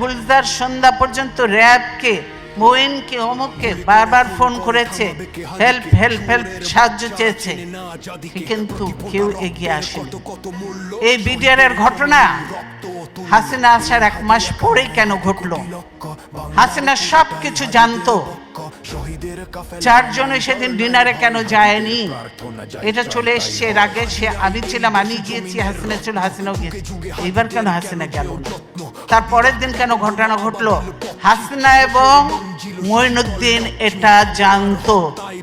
গুলজার সন্ধ্যা পর্যন্ত র্যাবকে মোয়েনকে অমুককে বারবার ফোন করেছে। হেল্প হেল্প হেল্প, সাহায্য চেয়েছে। কিন্তু কেউ এগিয়ে আসেনি। এই ঘটনা হাসিনা আসার এক মাস পরেই কেন ঘটলো? হাসিনা সব কিছু জানতো। চারজনে সেদিন ডিনারে কেন যায়নি? এটা চলে এসছে এর আগে। সে আমি ছিলাম, আমি গিয়েছি, হাসিনা ছিল, হাসিনাও গিয়েছি। এইবার কেন হাসিনা গেল না? তার পরের দিন কেন ঘটনা ঘটলো? হাসিনা এবং মঈনুদ্দিন এটা জানতো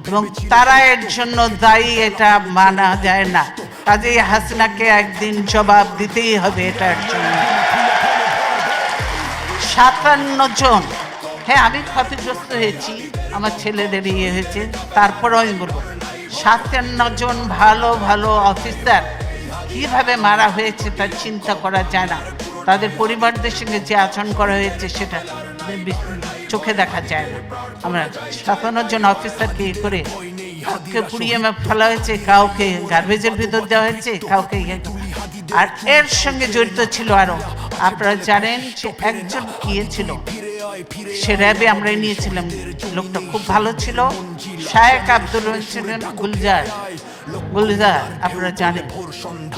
এবং তারা এর জন্য দায়ী এটা মানা যায় না। কাজেই হাসিনাকে একদিন জবাব দিতেই হবে এটার জন্য। সাতান্ন জন। হ্যাঁ আমি ক্ষতিগ্রস্ত হয়েছি, আমার ছেলেদের ইয়ে হয়েছে, তারপরেও আমি বলব, সাতান্ন জন ভালো ভালো অফিসার কীভাবে মারা হয়েছে তার চিন্তা করা যায় না। তাদের পরিবারদের সঙ্গে যে আচরণ করা হয়েছে সেটা চোখে দেখা যায় না। আমরা সাতান্ন জন অফিসারকে করে কাউকে পুড়িয়ে ফেলা হয়েছে, কাউকে গার্বেজের ভিতর দেওয়া হয়েছে, কাউকে ইয়ে- আর এর সঙ্গে জড়িত ছিল আরও, আপনারা জানেন যে একজন গিয়েছিল, সে র্যাবে আমরা নিয়েছিলাম, লোকটা খুব ভালো ছিল। শায়েক আব্দুল রহিম ছিলেন গুলজার। গুলজার, আপনারা জানেন।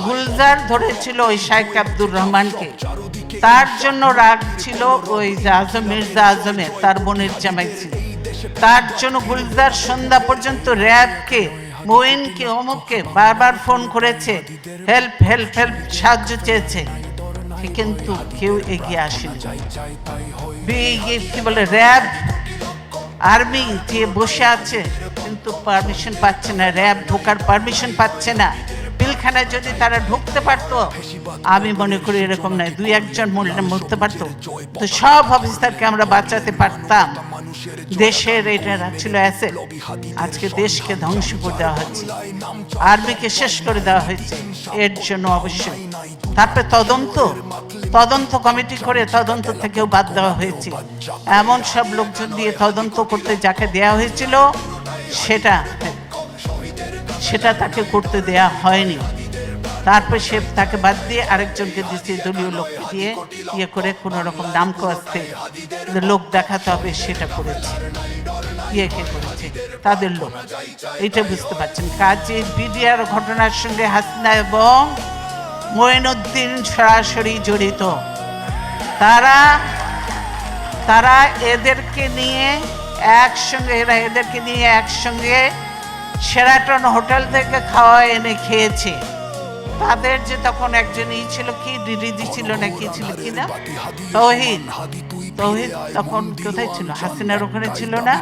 গুলজার ধরেছিল ওই শায়েক আব্দুর রহমানকে। তার জন্য রাগ ছিল ওই আজম, মির্জা তার বোনের জামাই ছিল। তার জন্য গুলজার সন্ধ্যা পর্যন্ত র্যাবকে মোয়েনকে অমুককে বারবার ফোন করেছে। হেল্প হেল্প হেল্প, সাহায্য চেয়েছে। কিন্তু কেউ এগিয়ে আসেনি। কি বলে, র্যাব আর্মি যে বসে আছে, কিন্তু পারমিশন পাচ্ছে না, র্যাব ঢোকার পারমিশন পাচ্ছে না। পিলখানায় যদি তারা ঢুকতে পারতো, আমি মনে করি এরকম নয়, দুই একজন মরলে মরতে পারতো। তো সব অফিসারকে আমরা বাঁচাতে পারতাম। দেশের এটা ছিল অ্যাসেট আজকে দেশকে ধ্বংস করে দেওয়া হচ্ছে আর্মিকে শেষ করে দেওয়া হয়েছে। এর জন্য অবশ্যই। তারপরে তদন্ত? তদন্ত কমিটি করে তদন্ত থেকেও বাদ দেওয়া হয়েছে এমন সব লোকজন দিয়ে তদন্ত করতে যাকে দেয়া হয়েছিল, সেটা সেটা তাকে করতে দেয়া হয়নি। তারপর সে তাকে বাদ দিয়ে আরেকজনকে দিচ্ছে দলীয় লোককে দিয়ে ইয়ে করে কোনো রকম নাম কষতে লোক দেখাতে হবে সেটা করেছে। ইয়ে কে করেছে? তাদের লোক। এটা বুঝতে পারছেন। কাজে বিডিআর ঘটনার সঙ্গে হাসিনা এবং মঈনুদ্দিন সরাসরি জড়িত। তারা তারা এদেরকে নিয়ে একসঙ্গে, এরা এদেরকে নিয়ে একসঙ্গে সেরাটন হোটেল থেকে খাওয়া এনে খেয়েছে। তাদের যে তখন একজন ই ছিল কি? ডিডি ছিল না কি ছিল কি না? তৌহিদ। তৌহিদ তখন কোথায় ছিল? হাসিনার ওখানে ছিল না?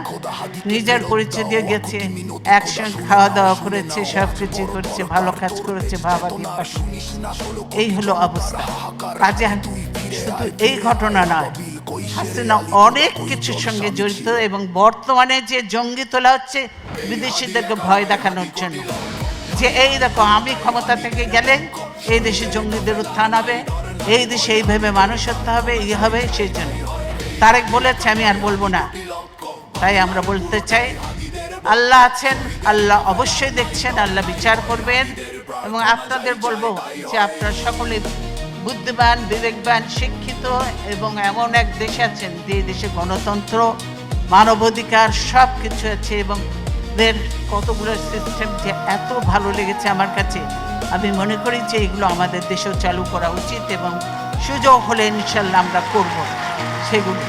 নিজের পরিচয় দিয়ে গেছে। একসঙ্গে খাওয়া দাওয়া করেছে সব কিছু করেছে ভালো কাজ করেছে বাবা পাশে এই হলো অবস্থা। কাজে শুধু এই ঘটনা নয়। হাসিনা অনেক কিছুর সঙ্গে জড়িত এবং বর্তমানে যে জঙ্গি তোলা হচ্ছে বিদেশিদেরকে ভয় দেখানোর জন্য। যে এই দেখো, আমি ক্ষমতা থেকে গেলে এই দেশে জঙ্গিদের উত্থান হবে, এই দেশে এইভাবে মানুষ হতে হবে, এই হবে সেই জন্য। তারেক বলেছে, আমি আর বলব না। তাই আমরা বলতে চাই, আল্লাহ আছেন, আল্লাহ অবশ্যই দেখছেন, আল্লাহ বিচার করবেন। এবং আপনাদের বলব যে আপনারা সকলে বুদ্ধিমান, বিবেকবান, শিক্ষিত এবং এমন এক দেশ আছেন যে দেশে গণতন্ত্র, মানবাধিকার সব কিছু আছে এবং দের কতগুলো সিস্টেম যে এত ভালো লেগেছে আমার কাছে, আমি মনে করি যে এগুলো আমাদের দেশেও চালু করা উচিত এবং সুযোগ হলে ইনশাল্লাহ আমরা করব সেগুলো।